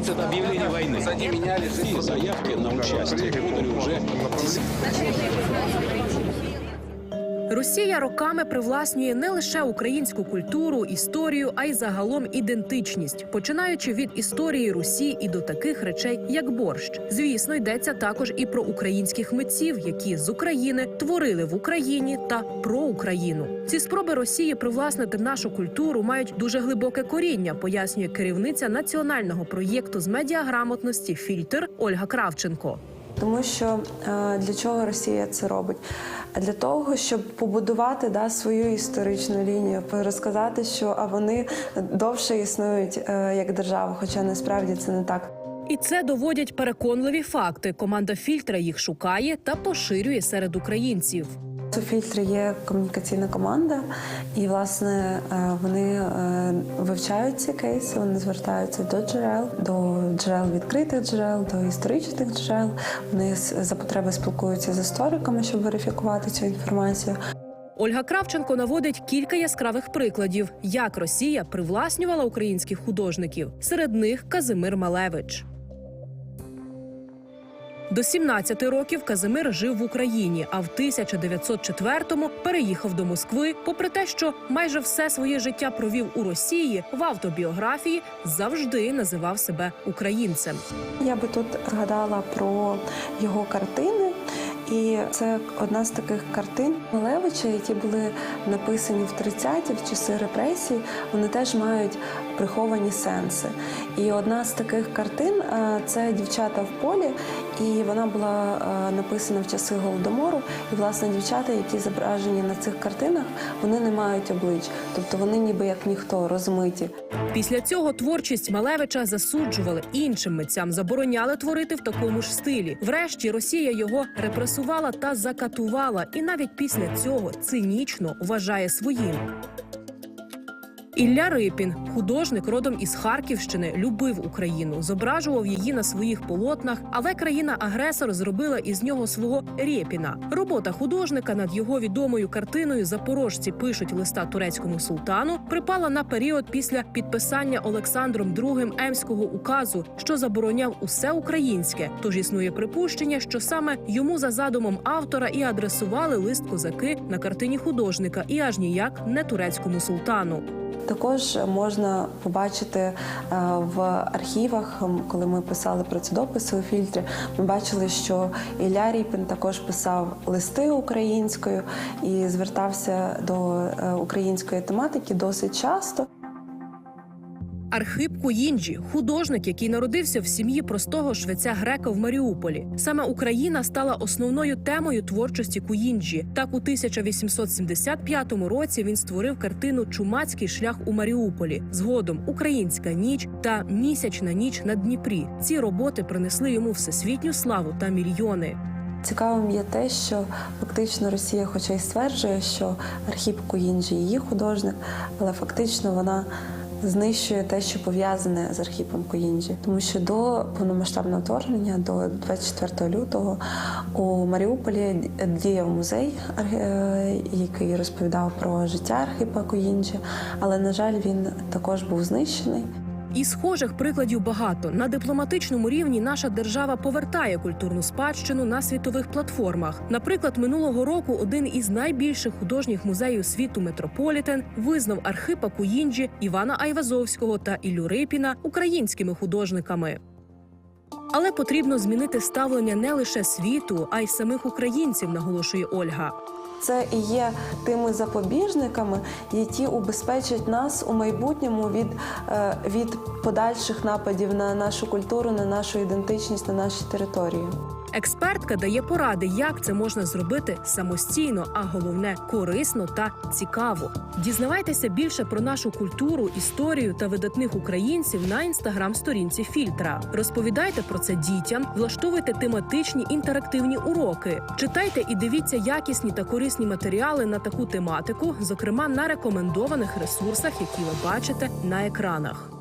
Это объявление войны. Они меняли И заявки на участие подали уже Росія роками привласнює не лише українську культуру, історію, а й загалом ідентичність, починаючи від історії Русі і до таких речей, як борщ. Звісно, йдеться також і про українських митців, які з України творили в Україні та про Україну. Ці спроби Росії привласнити нашу культуру мають дуже глибоке коріння, пояснює керівниця національного проєкту з медіаграмотності Фільтр Ольга Кравченко. Тому що е, для чого Росія це робить? А Для того, щоб побудувати да, свою історичну лінію, розказати, що а вони довше існують е, як держава, хоча насправді це не так. І це доводять переконливі факти. Команда фільтра їх шукає та поширює серед українців. У фільтрі є комунікаційна команда, і власне е, вони е, вивчають ці кейси, вони звертаються до джерел, до джерел відкритих джерел, до історичних джерел. Вони за потреби спілкуються з істориками, щоб верифікувати цю інформацію. Ольга Кравченко наводить кілька яскравих прикладів, як Росія привласнювала українських художників. Серед них Казимир Малевич. До 17 років Казимир жив в Україні, а в 1904-му переїхав до Москви. Попри те, що майже все своє життя провів у Росії, в автобіографії завжди називав себе українцем. Я би тут згадала про його картини. І це одна з таких картин Малевича, які були написані в 30-ті, в часи репресій. Вони теж мають приховані сенси. І одна з таких картин е, це дівчата в полі, і вона була е, написана в часи голодомору. І власне дівчата, які зображені на цих картинах, вони не мають облич, тобто вони ніби як ніхто розмиті. Після цього творчість Малевича засуджували іншим митцям, забороняли творити в такому ж стилі. Врешті Росія його репресувала та закатувала, і навіть після цього цинічно вважає своїм. Ілля Рипін, художник родом із Харківщини, любив Україну, зображував її на своїх полотнах, але країна-агресор зробила із нього свого Рєпіна. Робота художника над його відомою картиною Запорожці пишуть листа турецькому султану припала на період після підписання Олександром II Емського указу, що забороняв усе українське. Тож існує припущення, що саме йому за задумом автора і адресували лист козаки на картині художника, і аж ніяк не турецькому султану. Також можна побачити е, в архівах, коли ми писали про ці дописи у фільтрі, ми бачили, що Ілля Ріпін також писав листи українською і звертався до е, української тематики досить часто. Архип Куїнджі художник, який народився в сім'ї простого швеця грека в Маріуполі. Саме Україна стала основною темою творчості Куїнджі. Так, у 1875 році він створив картину Чумацький шлях у Маріуполі. Згодом Українська ніч та Місячна ніч на Дніпрі. Ці роботи принесли йому всесвітню славу та мільйони. Цікавим є те, що фактично Росія, хоча й стверджує, що Архіп Куїнджі її художник, але фактично вона знищує те, що пов'язане з Архіпом Коїнджі, Тому що до повномасштабного вторгнення, до 24 лютого, у Маріуполі діяв музей, е, який розповідав про життя Архіпа Коїнджі, але на жаль, він також був знищений. І схожих прикладів багато на дипломатичному рівні. Наша держава повертає культурну спадщину на світових платформах. Наприклад, минулого року один із найбільших художніх музеїв світу Метрополітен визнав Архипа Куїнджі, Івана Айвазовського та Іллю Рипіна українськими художниками. Але потрібно змінити ставлення не лише світу, а й самих українців, наголошує Ольга. Це і є тими запобіжниками, які убезпечать нас у майбутньому від, е, від подальших нападів на нашу культуру, на нашу ідентичність, на наші території. Експертка дає поради, як це можна зробити самостійно, а головне корисно та цікаво. Дізнавайтеся більше про нашу культуру, історію та видатних українців на інстаграм-сторінці фільтра. Розповідайте про це дітям, влаштовуйте тематичні інтерактивні уроки, читайте і дивіться якісні та корисні матеріали на таку тематику, зокрема на рекомендованих ресурсах, які ви бачите на екранах.